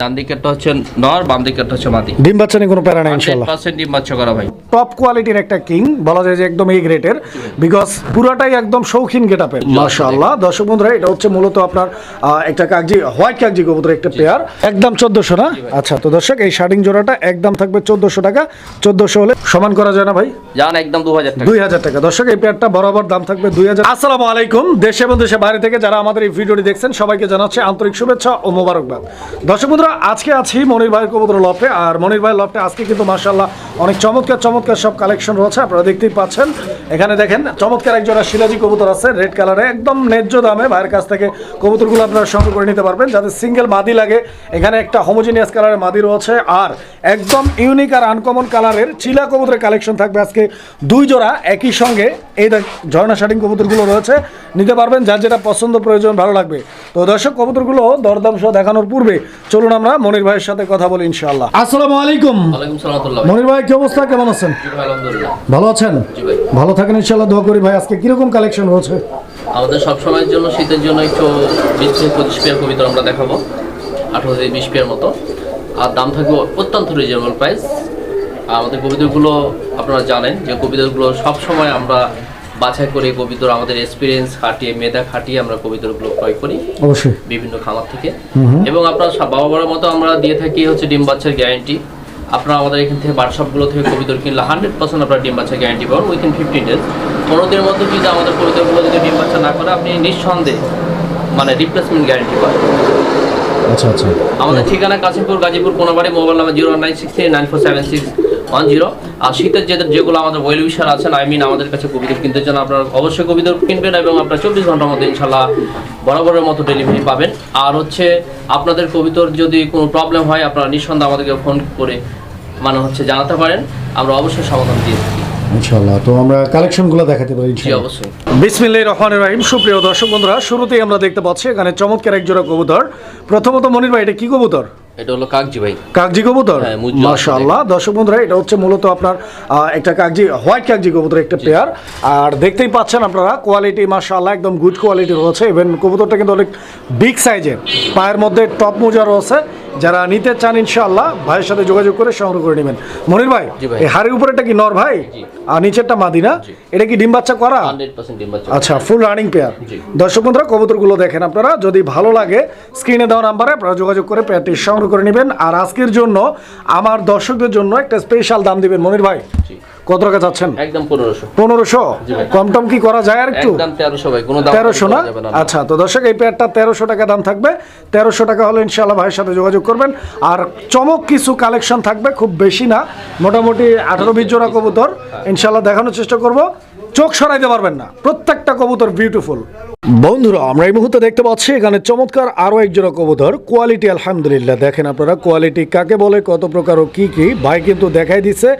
ডান দিকেরটা হচ্ছে নর বাম দিকেরটা হচ্ছে মাদি। ডিম বাচ্চা নিয়ে কোনো প্যারা নেই হান্ড্রেড ইনশাল্লাহ। পার্সেন্ট ডিম বাচ্চা করা ভাই। টপ কোয়ালিটির একটা কিং বলা যায় যে একদম এই গ্রেটের বিকজ পুরাটাই একদম শৌখিন গেট মাশাআল্লাহ। দর্শক বন্ধুরা এটা হচ্ছে মূলত আপনার একটা কাগজি হোয়াইট কাগজি কবুতর একটা পেয়ার একদম চোদ্দশো না? আচ্ছা তো দর্শক এই শার্টিং জোড়াটা একদম থাকবে চোদ্দশো টাকা। চোদ্দশো হলে সমান করা যায় না ভাই? একদম টাকা। দর্শক এই পেয়ারটা বরাবর দাম থাকবে দুই হাজার। আসসালামু আলাইকুম। দেশে এবং দেশে বাইরে থেকে যারা আমাদের এই ভিডিওটি দেখছেন সবাইকে জানাচ্ছি আন্তরিক শুভেচ্ছা ও মোবারকবাদ। দর্শক বন্ধুরা আজকে আছি মনির ভাইয়ের কবুতর লফটে, আর মনির ভাইয়ের লফটে আজকে কিন্তু মার্শাল্লাহ অনেক চমৎকার চমৎকার সব কালেকশন রয়েছে, আপনারা দেখতেই পাচ্ছেন। এখানে দেখেন, চমৎকার এক জোড়া শিলাজি কবুতর আছে রেড কালারে একদম ন্যায্য দামে ভাইয়ের কাছ থেকে কবুতরগুলো আপনারা সংগ্রহ করে নিতে পারবেন। যাদের সিঙ্গেল মাদি লাগে, এখানে একটা হোমোজিনিয়াস কালারের মাদি রয়েছে, আর একদম ইউনিক আর আনকমন কালারের চিলা কবুতরের কালেকশন থাকবে আজকে দুই জোড়া, একই সঙ্গে এই ঝর্ণা শাটিং কবুতরগুলো রয়েছে। নিতে পারবেন যার যেটা পছন্দ প্রয়োজন ভালো লাগবে। তো দর্শক কবুতরগুলো দরদাম সহ দেখানোর পূর্বে চলুন আমরা মনির ভাইয়ের সাথে কথা বলি ইনশাআল্লাহ। আসসালামু আলাইকুম। মনির ভাই কি অবস্থা? কেমন আছেন? আলহামদুলিল্লাহ। ভালো আছেন? ভাই। ভালো থাকেন ইনশাআল্লাহ। দোয়া করি ভাই আজকে কীরকম কালেকশন রয়েছে? আমাদের সব সময়ের জন্য শীতের জন্য একটু বিশ থেকে পঁচিশ পেয়ার কবিতা আমরা দেখাবো। আঠারো থেকে বিশ পেয়ার মতো। আর দাম থাকবে অত্যন্ত রিজনেবল প্রাইস আমাদের কবিতাগুলো আপনারা জানেন যে কবিতাগুলো সব সময় আমরা বাছাই করে কবিতর আমাদের এক্সপিরিয়েন্স খাটিয়ে মেধা খাটিয়ে আমরা কবিতাগুলো ক্রয় করি। অবশ্যই। বিভিন্ন খামার থেকে। এবং আপনার বাবা বড়ার মতো আমরা দিয়ে থাকি হচ্ছে ডিম বাচ্চার গ্যারান্টি আপনারা আমাদের এখান থেকে হোয়াটসঅ্যাপগুলো থেকে কবিতর কিনলে হান্ড্রেড পার্সেন্ট আপনার ডিম বাচ্চা গ্যারান্টি পাবেন উইথিন ফিফটিন ডেজ পনেরো দিনের মধ্যে যদি আমাদের কবিতাগুলো যদি ডিম বাচ্চা না করে আপনি নিঃসন্দেহে মানে রিপ্লেসমেন্ট গ্যারান্টি পাবেন। আচ্ছা আচ্ছা। আমাদের ঠিকানা Kashimpur Gazipur Konabari mobile number zero nine six three nine four seven six one zero. আর শীতের যে যেগুলো আমাদের ওয়েল উইশার আছেন আই মিন আমাদের কাছে কবিতা কিনতে চান আপনারা অবশ্যই কবিতা কিনবেন এবং আপনার চব্বিশ ঘণ্টার মধ্যে ইনশাল্লাহ বরাবরের মতো ডেলিভারি পাবেন। আর হচ্ছে আপনাদের কবিতর যদি কোনো প্রবলেম হয় আপনারা নিঃসন্দেহে আমাদেরকে ফোন করে মানে হচ্ছে জানাতে পারেন। আমরা অবশ্যই সমাধান দিয়ে থাকি ইনশাআল্লাহ তো আমরা কালেকশনগুলো দেখাতে পারি অবশ্যই। বিসমিল্লাহির রহমানির রহিম। সুপ্রিয় দর্শক বন্ধুরা শুরুতেই আমরা দেখতে পাচ্ছি এখানে চমৎকার এক জোড়া কবুতর। প্রথমত মনির ভাই এটা কি কবুতর? এটা হলো কাকজি ভাই। কাগজি কবুতর? হ্যাঁ। মাশাআল্লাহ। দর্শক বন্ধুরা এটা হচ্ছে মূলত আপনার একটা কাগজি হোয়াইট কাগজি কবুতর একটা পেয়ার। আর দেখতেই পাচ্ছেন আপনারা কোয়ালিটি মাশাআল্লাহ একদম গুড কোয়ালিটি রয়েছে। ইভেন কবুতরটা কিন্তু অনেক বিগ সাইজের পায়ের মধ্যে টপ মোজা রয়েছে। যারা নিতে চান ইনশাআল্লাহ ভাইয়ের সাথে যোগাযোগ করে সংগ্রহ করে নেবেন। মনির ভাই। এই হাড়ির উপরেটা কি নর ভাই? আর নিচেরটা মাদিনা? এটা কি ডিম বাচ্চা করা? আচ্ছা ফুল রানিং পেয়ার দর্শক বন্ধুরা কবুতরগুলো দেখেন আপনারা। যদি ভালো লাগে স্ক্রিনে দেওয়া নাম্বারে আপনারা যোগাযোগ করে পেয়ারটি সংগ্রহ করে নেবেন। আর আজকের জন্য আমার দর্শকদের জন্য একটা স্পেশাল দাম দিবেন। মনির ভাই। জি। কত টাকা চাচ্ছেন একদম পনেরোশো। পনেরোশো? কম টম কি করা যায় আর একটু? তেরোশো ভাই কোনো তেরোশো না? আচ্ছা তো দর্শক এই পেয়ারটা তেরোশো টাকা দাম থাকবে। তেরোশো টাকা হলে ভাইয়ের সাথে যোগাযোগ করবেন। আর চমক কিছু কালেকশন থাকবে খুব বেশি না। মোটামুটি আঠারো বিশ জোড়া কবুতর। ইনশাল্লাহ দেখানোর চেষ্টা করব। চোখ সরাইতে পারবেন না। প্রত্যেকটা কবুতর বিউটিফুল বন্ধুরা আমরা এই মুহূর্তে দেখতে পাচ্ছি এখানে চমৎকার আরও এক জোড়া কবুতর। কোয়ালিটি আলহামদুলিল্লাহ। দেখেন আপনারা কোয়ালিটি কাকে বলে কত প্রকার ও কি কি ভাই কিন্তু দেখাই দিচ্ছে।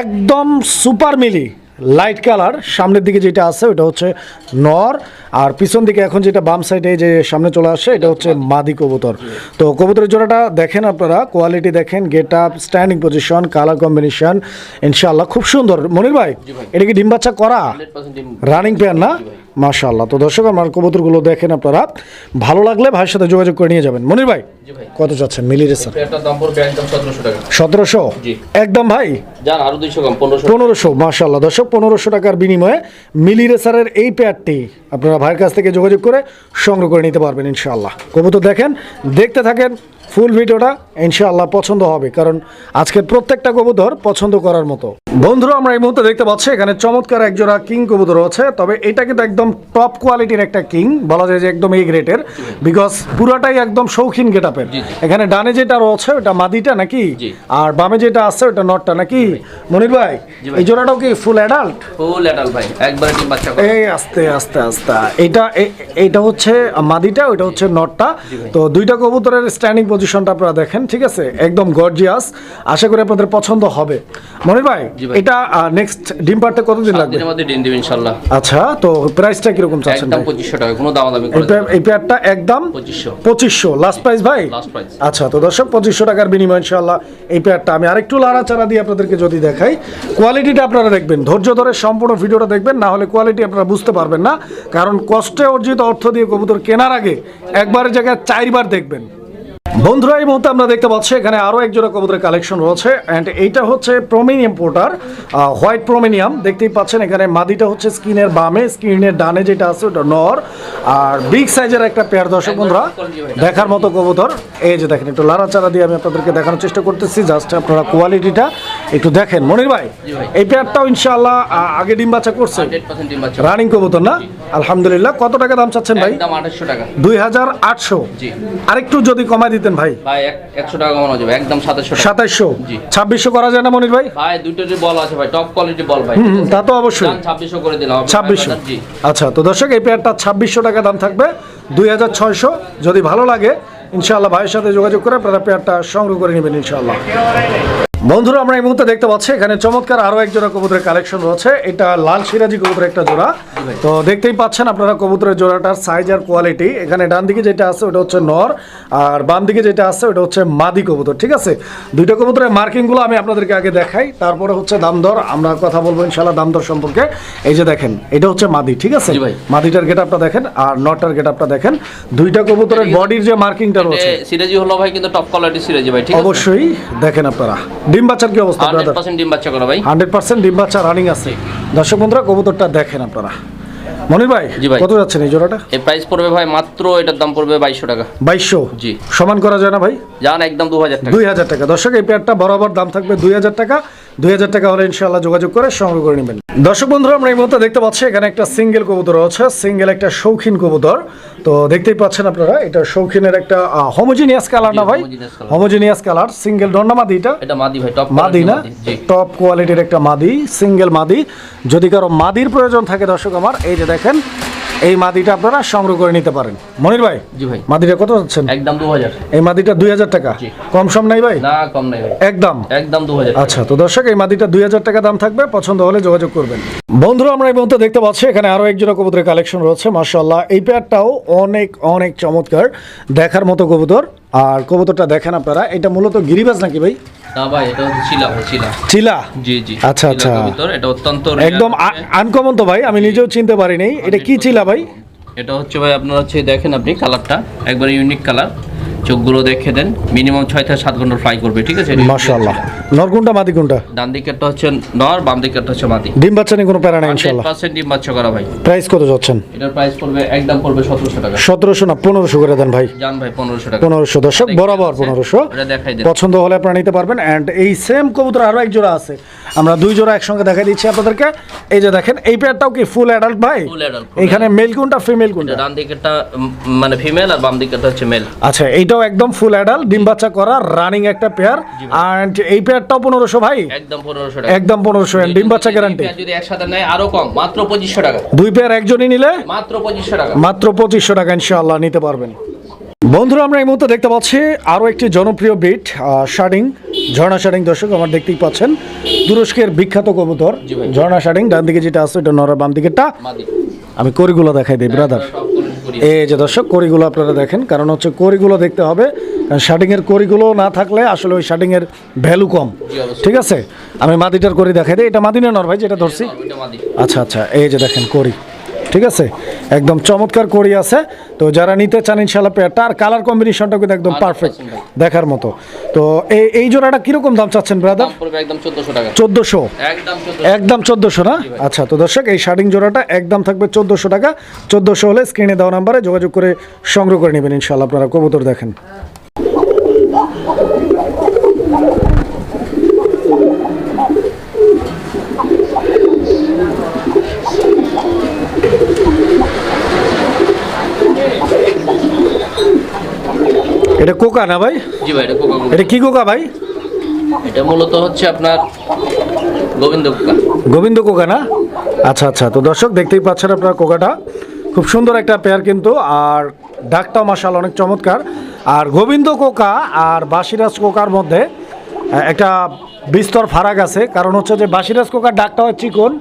একদম সুপার মিলি লাইট কালার। সামনের দিকে যেটা আছে ওটা হচ্ছে নর। আর পিছন দিকে এখন যেটা বাম সাইডে যে সামনে চলে আসে এটা হচ্ছে মাদি কবুতর। তো কবুতরের জোড়াটা দেখেন আপনারা কোয়ালিটি দেখেন get up standing position colour combination ইনশাল্লাহ খুব সুন্দর। মনির ভাই এটা কি ডিম বাচ্চা করা? রানিং পেয়ার না? মাশাআল্লাহ। তো দর্শক আমার কবুতরগুলো দেখেন আপনারা। ভালো লাগলে ভাইয়ের সাথে যোগাযোগ করে নিয়ে যাবেন। মনির ভাই কত চাচ্ছেন মিলি রেসার পেয়ারটার দাম পড়বে একদম সতেরোশো টাকা। সতেরোশো? জি। একদম ভাই? পনেরোশো। মাশাল্লাহ দর্শক পনেরোশো টাকার বিনিময়ে মিলি রেসারের এই পেয়ারটি আপনারা ভাইয়ের কাছ থেকে যোগাযোগ করে সংগ্রহ করে নিতে পারবেন ইনশাআল্লাহ। কবুতর দেখেন দেখতে থাকেন ফুল ভিডিওটা। ইনশাআল্লাহ পছন্দ হবে কারণ আজকের প্রত্যেকটা কবুতর পছন্দ করার মতো। বন্ধুরা আমরা এই মুহূর্তে দেখতে পাচ্ছি এখানে চমৎকার একজোড়া কিং কবুতর আছে তবে এটা কিন্তু একদম টপ কোয়ালিটির একটা কিং বলা যায় যে একদম এই গ্রেটের বিকজ পুরাটাই একদম শৌখিন গেট আপের জি, জি। এখানে ডানে যেটা রয়েছে ওটা মাদিটা নাকি? আর বামে যেটা আছে ওটা নটটা নাকি? মনির ভাই এই জোড়াটাও কি ফুল অ্যাডাল্ট ফুল অ্যাডাল ভাই। একবারে ডিম বাচ্চা এই আস্তে আস্তে আস্তে। এটা এ- এইটা হচ্ছে মাদিটা ওইটা হচ্ছে নটটা। তো দুইটা কবুতরের স্ট্যান্ডিং পজিশনটা আপনারা দেখেন। ঠিক আছে? একদম গর্জিয়াস আশা করি আপনাদের পছন্দ হবে। মনির ভাই এটা নেক্সট ডিম পারতে কতদিন লাগবে? দিনের মধ্যে ডিম দিবে ইনশাল্লাহ আচ্ছা তো প্রাইসটা কীরকম চাচ্ছেন একদম ভাই? পঁচিশশো টাকা কোনো দাম দামি এই করে এই পেয়ারটা একদম পঁচিশশো। পঁচিশশো। লাস্ট প্রাইস ভাই? লাস্ট প্রাইস আচ্ছা তো দর্শক পঁচিশশো টাকার বিনিময় ইনশাল্লাহ এই পেয়ারটা আমি আরেকটু লাড়াচাড়া দিয়ে আপনাদেরকে যদি দেখাই কোয়ালিটিটা আপনারা দেখবেন। ধৈর্য ধরে সম্পূর্ণ ভিডিওটা দেখবেন না হলে কোয়ালিটি আপনারা বুঝতে পারবেন না। কারণ কষ্টে অর্জিত অর্থ দিয়ে কবুতর কেনার আগে একবারের জায়গায় চারবার দেখবেন। বন্ধুরা এই মুহূর্তে আমরা দেখতে পাচ্ছি এখানে আরও একজোড়া কবুতরের কালেকশন রয়েছে অ্যান্ড এইটা হচ্ছে প্রোমিনিয়াম পোর্টার হোয়াইট প্রোমিনিয়াম দেখতেই পাচ্ছেন এখানে মাদিটা হচ্ছে স্কিনের বামে স্কিনের ডানে যেটা আছে ওটা নর আর বিগ সাইজের একটা পেয়ার দর্শক বন্ধুরা দেখার মতো কবুতর। এই যে দেখেন একটু লাড়াচাড়া দিয়ে আমি আপনাদেরকে দেখানোর চেষ্টা করতেছি জাস্ট আপনারা কোয়ালিটিটা একটু দেখেন। মনির ভাই। এই পেয়ারটাও ইনশাআল্লাহ আগে ডিম বাচ্চা করছে। রানিং কবুতর না? আলহামদুলিল্লাহ। কত টাকা দাম চাচ্ছেন ভাই? টাকা। দুই হাজার আটশো। জি। আরেকটু যদি কমায় দিতেন ভাই। ভাই টাকা কমানো যাবে। একদম জি। করা যায় না মনির ভাই? ভাই দুটোরই বল আছে ভাই টপ কোয়ালিটি বল ভাই। হুম, তা তো অবশ্যই। করে দিলাম। জি। আচ্ছা তো দর্শক এই পেয়ারটা ছাব্বিশশো টাকা দাম থাকবে। দুই হাজার ছয়শো। যদি ভালো লাগে ইনশাআল্লাহ ভাইয়ের সাথে যোগাযোগ করে আপনারা পেয়ারটা সংগ্রহ করে নেবেন ইনশাআল্লাহ। বন্ধুরা আমরা এই মুহূর্তে দেখতে পাচ্ছি এখানে চমৎকার আরও এক জোড়া কবুতরের কালেকশন রয়েছে। এটা লাল সিরাজি কবুতরের একটা জোড়া। তো দেখতেই পাচ্ছেন আপনারা কবুতরের জোড়াটার সাইজ আর কোয়ালিটি এখানে ডান দিকে যেটা আছে ওটা হচ্ছে নর আর বাম দিকে যেটা আছে ওটা হচ্ছে মাদি কবুতর ঠিক আছে? দুইটা কবুতরের মার্কিংগুলো আমি আপনাদেরকে আগে দেখাই। তারপরে হচ্ছে দাম দর আমরা কথা বলব ইনশাল্লাহ দাম দর সম্পর্কে। এই যে দেখেন এটা হচ্ছে মাদি ঠিক আছে। মাদিটার গেট আপটা দেখেন আর নটার গেট আপটা দেখেন। দুইটা কবুতরের বডির যে মার্কিংটা রয়েছে। সিরাজি হলো ভাই কিন্তু টপ কোয়ালিটি সিরাজি ভাই ঠিক আছে? অবশ্যই দেখেন আপনারা। ডিম বাচ্চার কি অবস্থা হান্ড্রেড ব্রাদার পার্সেন্ট ডিম বাচ্চা করা ভাই। হান্ড্রেড পার্সেন্ট ডিম বাচ্চা রানিং আছে। দর্শক বন্ধুরা কবুতরটা দেখেন আপনারা। মনির ভাই। কত যাচ্ছে এই জোড়াটা? এর প্রাইস পড়বে ভাই মাত্র এটার দাম পড়বে 2200 টাকা। 2200 জি। সমান করা যায় না ভাই? জান একদম দু হাজার টাকা। দুই হাজার টাকা। দর্শক এই পেয়ারটা বরাবর দাম থাকবে দুই হাজার টাকা। দুই হাজার টাকা হলে ইনশাল্লাহ যোগাযোগ করে সংগ্রহ করে নেবেন। দর্শক বন্ধুরা আমরা এই মুহূর্তে দেখতে পাচ্ছি এখানে একটা সিঙ্গেল কবুতর আছে সিঙ্গেল একটা শৌখিন কবুতর। তো দেখতেই পাচ্ছেন আপনারা এটা শৌখিনের একটা হোমোজিনিয়াস কালার না ভাই? হোমোজিনিয়াস কালার সিঙ্গেল ডন্নামাদি এটা? এটা মাদি ভাই টপ মাদি না? টপ কোয়ালিটির একটা মাদি সিঙ্গেল মাদি। যদি কারও মাদির প্রয়োজন থাকে দর্শক আমার এই যে দেখেন এই মাদিটা আপনারা সংগ্রহ করে নিতে পারেন। মনির ভাই জি ভাই। মাদিটা কত যাচ্ছেন একদম দু হাজার এই মাদিটা দুই হাজার টাকা। কম সম নাই ভাই? না কম নাই ভাই। একদম? একদম দু হাজার আচ্ছা তো দর্শক এই মাদিটা দুই হাজার টাকা দাম থাকবে। পছন্দ হলে যোগাযোগ করবেন। বন্ধুরা আমরা এই মুহূর্তে দেখতে পাচ্ছি এখানে আরও একজোড়া কবুতরের কালেকশন রয়েছে মার্শাল্লাহ এই পেয়ারটাও অনেক অনেক চমৎকার দেখার মতো কবুতর। আর কবুতরটা দেখেন আপনারা এটা মূলত গিরিবাজ নাকি ভাই? না ভাই এটা হচ্ছে চিলা ভাই চিলা চিলা জি জি। আচ্ছা, আচ্ছা। এটা অত্যন্ত একদম হচ্ছে। আনকমন তো ভাই আমি নিজেও চিনতে পারিনি। এটা কি চিলা ভাই? এটা হচ্ছে ভাই আপনার হচ্ছে দেখেন আপনি কালারটা একবার ইউনিক কালার চোখগুলো দেখে দেন। মিনিমাম ছয় থেকে সাত ঘণ্টা ফ্রাই করবে ঠিক আছে? মাশাল্লাহ নরগুনটা মাদি কোনটা ডান দিকেরটা হচ্ছে নর বাম দিকেরটা হচ্ছে মাদি। ডিম বাচ্চা নিয়ে কোনো প্যারা নাই ইনশাল্লাহ পার্সেন্ট ডিম বাচ্চা করা ভাই। প্রাইস কত যাচ্ছেন? এটার প্রাইস পড়বে একদম পড়বে সতেরোশো টাকা। সতেরোশো না পনেরোশো করে দেন ভাই। জান ভাই পনেরোশো টাকা। পনেরোশো দর্শক বরাবর পনেরোশো। এটা দেখাই দেন। পছন্দ হলে আপনারা নিতে পারবেন। অ্যান্ড এই সেম কবুতর আরও এক জোড়া আছে। আমরা দুই জোড়া একসঙ্গে দেখাই দিচ্ছি আপনাদেরকে। এই যে দেখেন এই পেয়ারটাও কি ফুল অ্যাডাল্ট ভাই? Adult, full এখানে মেল কোনটা ফিমেল কোনটা? ডান দিকেরটা মানে ফিমেল আর বাম দিকেরটা হচ্ছে মেল আচ্ছা এইটাও একদম ফুল অ্যাডাল্ট ডিম বাচ্চা করা রানিং একটা পেয়ার অ্যান্ড এই পেয়ারটাও পনেরোশো ভাই? একদম পনেরোশো একদম পনেরোশো ডিম বাচ্চা গ্যারান্টি যদি- একসাথে নেয় আরও কম মাত্র পঁচিশশো টাকা। দুই পেয়ার একজনই নিলে? মাত্র পঁচিশশো টাকা। মাত্র পঁচিশশো টাকা ইনশাআল্লাহ নিতে পারবেন। বন্ধুরা আমরা এই মুহূর্তে দেখতে পাচ্ছি আরও একটি জনপ্রিয় বিট শার্ডিং ঝর্ণা শার্ডিং দর্শক আমার দেখতেই পাচ্ছেন। তুরস্কের বিখ্যাত কবুতর ঝর্ণা শার্ডিং ডান দিকে যেটা আছে এটা নরা বাম দিকেরটা আমি করিগুলো দেখাই দিই ব্রাদার করে করি। এই যে দর্শক করিগুলো আপনারা দেখেন কারণ হচ্ছে করিগুলো দেখতে হবে। কারণ শার্ডিংয়ের করিগুলো না থাকলে আসলে ওই শার্টিংয়ের ভ্যালু কম। ঠিক আছে? আমি মাদিটার করি দেখাই দিই। এটা মাদিনা নর ভাই? যেটা ধরছি। আচ্ছা আচ্ছা এই যে দেখেন করি ঠিক আছে? একদম চমৎকার করি আছে। তো যারা নিতে চান ইনশাল্লাহ পেয়ারটা আর কালার কম্বিনেশনটা কিন্তু একদম পারফেক্ট দেখার মতো। তো এই এই জোড়াটা কীরকম দাম চাচ্ছেন ব্রাদার একদম চোদ্দশো টাকা। চোদ্দোশো? একদম চোদ্দশো। একদম চোদ্দোশো না? আচ্ছা তো দর্শক এই শার্টিং জোড়াটা একদম থাকবে চোদ্দোশো টাকা। চোদ্দোশো হলে স্ক্রিনে দেওয়া নাম্বারে যোগাযোগ করে সংগ্রহ করে নেবেন ইনশাল্লাহ আপনারা কবুতর দেখেন। এটা কোকা না ভাই? জি ভাই এটা কোকা। এটা কি কোকা ভাই? এটা মূলত হচ্ছে আপনার গোবিন্দ কোকা। গোবিন্দ কোকা না? আচ্ছা আচ্ছা। তো দর্শক দেখতেই পাচ্ছেন আপনারা কোকাটা। খুব সুন্দর একটা পেয়ার কিন্তু আর ডাকটাও মাসাল অনেক চমৎকার। আর গোবিন্দ কোকা আর বাসিরাজ কোকার মধ্যে একটা বিস্তর ফারাক আছে। কারণ হচ্ছে যে বাসিরাজ কোকার ডাকটা হয় চিকন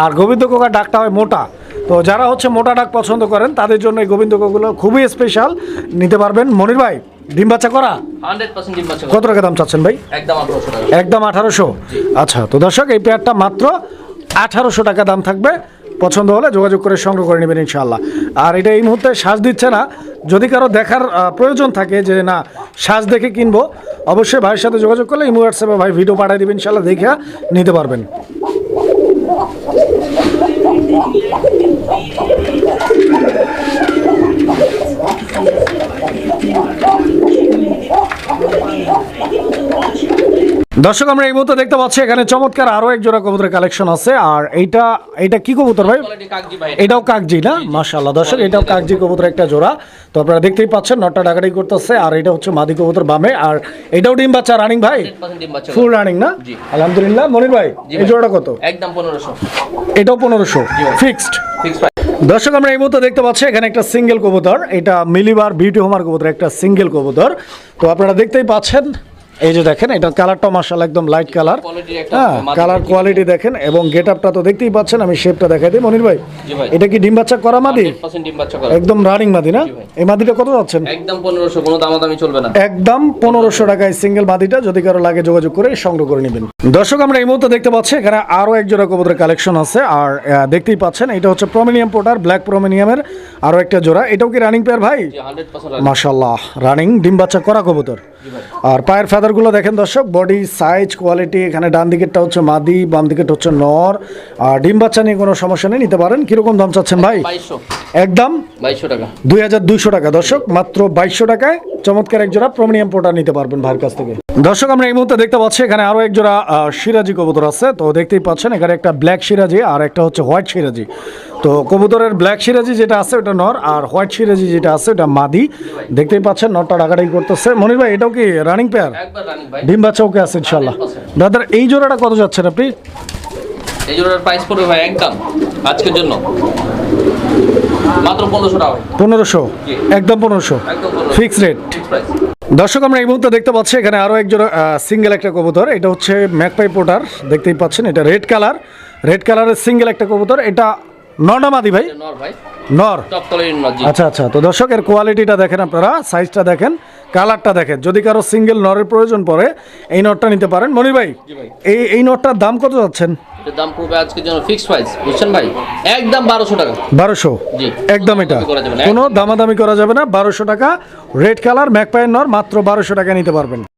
আর গোবিন্দ কোকার ডাকটা হয় মোটা। তো যারা হচ্ছে মোটা ডাক পছন্দ করেন তাদের জন্য এই গোবিন্দ কোকাগুলো খুবই স্পেশাল নিতে পারবেন। মনির ভাই ডিম বাচ্চা করা? কত টাকা দাম চাচ্ছেন ভাই? একদম আঠারোশো টাকা। একদম আঠারোশো? আচ্ছা তো দর্শক এই পেয়ারটা মাত্র আঠারোশো টাকা দাম থাকবে। পছন্দ হলে যোগাযোগ করে সংগ্রহ করে নেবেন ইনশাআল্লাহ। আর এটা এই মুহূর্তে শ্বাস দিচ্ছে না। যদি কারও দেখার প্রয়োজন থাকে যে না শ্বাস দেখে কিনবো অবশ্যই ভাইয়ের সাথে যোগাযোগ করলে ইমো হোয়াটসঅ্যাপে ভাই ভিডিও পাঠিয়ে দেবেন ইনশাআল্লাহ দেখে নিতে পারবেন। Thank you. দর্শক আমরা এই মুহূর্তে দেখতে পাচ্ছি এখানে চমৎকার আরও এক জোড়া কবুতরের কালেকশন আছে। আর এইটা এটা কি কবুতর ভাই? এটাও কাকজি না? মাশাআল্লাহ। দর্শক এটাও কাকজি কবুতর একটা জোড়া। তো আপনারা দেখতেই পাচ্ছেন নটটা ডাকাডাকি করতেছে। আর এটা হচ্ছে মাদি কবুতর বামে। আর এটাও ডিম বাচ্চা রানিং ভাই? 100% ডিম বাচ্চা। ফুল রানিং না? আলহামদুলিল্লাহ। মনির ভাই এই। জোড়াটা কত? একদম পনেরোশো। এটাও পনেরোশো। ফিক্সড ফিক্স দর্শক আমরা এই মুহূর্তে দেখতে পাচ্ছি এখানে একটা সিঙ্গেল কবুতর। এটা মিলিবার বিউটি হোমার কবুতর একটা সিঙ্গেল কবুতর। তো আপনারা দেখতেই পাচ্ছেন এই যে দেখেন এটা কালারটা মার্শাল একদম লাইট কালার হ্যাঁ কালার কোয়ালিটি দেখেন এবং গেট আপটা তো দেখতেই পাচ্ছেন আমি শেপটা দেখাই দিই। মনির ভাই এটা কি ডিম বাচ্চা করা মাদি? 100% ডিম বাচ্চা করা। একদম রানিং মাদি না? এই মাদিটা কত যাচ্ছেন? একদম পনেরোশো কোনো দামাদামি চলবে না। একদম পনেরোশো টাকায় সিঙ্গেল মাদিটা যদি কারও লাগে যোগাযোগ করে সংগ্রহ করে নেবেন। দর্শক আমরা এই মুহূর্তে দেখতে পাচ্ছি এখানে আরও এক জোড়া কবুতরের কালেকশন আছে। আর দেখতেই পাচ্ছেন এটা হচ্ছে প্রমিনিয়াম পোটার ব্ল্যাক প্রমিনিয়ামের আরও একটা জোড়া। এটাও কি রানিং পেয়ার ভাই? মাশাল্লাহ রানিং ডিম বাচ্চা করা কবুতর। আর পায়ের ফেদারগুলো দেখেন দর্শক বডি সাইজ কোয়ালিটি এখানে ডান দিকেরটা হচ্ছে মাদি বাম দিকেরটা হচ্ছে নর। আর ডিম বাচ্চা নিয়ে কোনো সমস্যা নেই নিতে পারেন। কীরকম দাম চাচ্ছেন ভাই? একদম? বাইশশো টাকা। দুই হাজার দুইশো টাকা। দর্শক মাত্র বাইশশো টাকায় চমৎকার এক জোড়া প্রমিনিয়াম পোটা নিতে পারবেন ভাইয়ের কাছ থেকে। দর্শক আমরা এই মুহূর্তে দেখতে পাচ্ছি এখানে আরও এক জোড়া সিরাজি কবুতর আছে। তো দেখতেই পাচ্ছেন এখানে একটা ব্ল্যাক সিরাজি আর একটা হচ্ছে হোয়াইট সিরাজি। তো কবুতরের ব্ল্যাক সিরাজি যেটা আছে ওটা নর আর হোয়াইট সিরাজি যেটা আছে ওটা মাদি। দেখতেই পাচ্ছেন নরটা ডাকাডাকি করতেছে। মনির ভাই এটাও কি রানিং পেয়ার ডিম বাচ্চা ওকে আছে ইনশাল্লাহ। 100% দাদার এই জোড়াটা কত যাচ্ছেন আপনি? এই জোড়ার প্রাইস পড়বে ভাই একদম আজকের জন্য। মাত্র পনেরোশো টাকা। ভাই পনেরোশো? জি। একদম পনেরোশো? একদম ফিক্স রেট দর্শক আমরা এই মুহূর্তে দেখতে পাচ্ছি এখানে আরও এক জোড়া সিঙ্গেল একটা কবুতর। এটা হচ্ছে ম্যাকপাই পোটার দেখতেই পাচ্ছেন এটা রেড কালার রেড কালারের সিঙ্গেল একটা কবুতর। এটা নর্নামাদি ভাই? নর ভাই। নর। নর আচ্ছা আচ্ছা তো দর্শক এর কোয়ালিটিটা দেখেন আপনারা সাইজটা দেখেন কালারটা দেখেন। যদি কারও সিঙ্গেল নরের প্রয়োজন পড়ে এই নটটা নিতে পারেন। মনির ভাই এই এই নটটার দাম কত যাচ্ছেন? দাম পড়বে আজকের জন্য ফিক্স প্রাইস বুঝছেন ভাই? একদম বারোশো টাকা। বারোশো? একদম এটা। না। কোনো দামাদামি করা যাবে না। বারোশো টাকা রেড কালার ম্যাকপাইয়ের নর মাত্র বারোশো টাকা নিতে পারবেন।